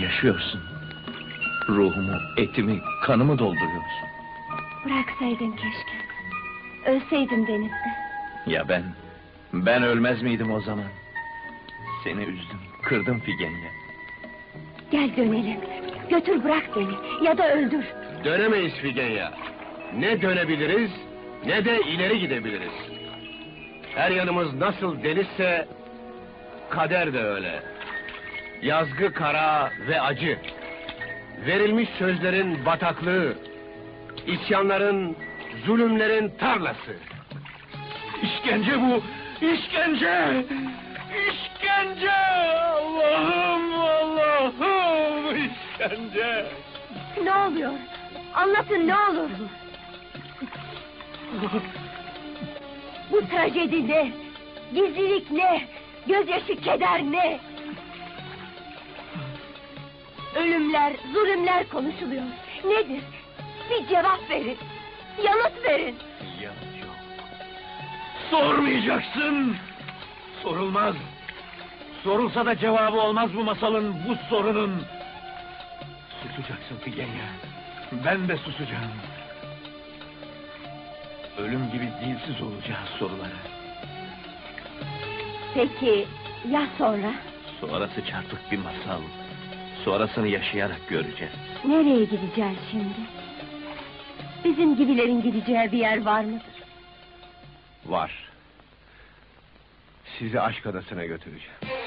yaşıyorsun. Ruhumu, etimi, kanımı dolduruyorsun. Bıraksaydın keşke. Ölseydim denizde. Ya ben, ben ölmez miydim o zaman? Seni üzdüm, kırdım Figen'le. Gel dönelim. Götür bırak beni. Ya da öldür. Dönemeyiz Figenya. Ne dönebiliriz ne de ileri gidebiliriz. Her yanımız nasıl denizse kader de öyle. Yazgı kara ve acı. Verilmiş sözlerin bataklığı. isyanların, zulümlerin tarlası. İşkence bu, işkence! İşkence! Allah'ım, Allah'ım, işkence! Ne oluyor? Anlatın ne olur. Bu trajedi ne? Gizlilik ne? Gözyaşı keder ne? Ölümler, zulümler konuşuluyor. Nedir? Bir cevap verin. Yanıt verin. Yanıt yok. Sormayacaksın! Sorulmaz! Sorulsa da cevabı olmaz bu masalın, bu sorunun. Susacaksın Figenya. Ben de susacağım. Ölüm gibi dilsiz olacağız sorulara. Peki ya sonra? Sonrası çarpık bir masal. Sonrasını yaşayarak göreceğiz. Nereye gideceğiz şimdi? Bizim gibilerin gideceği bir yer var mıdır? Var. Sizi aşk adasına götüreceğim.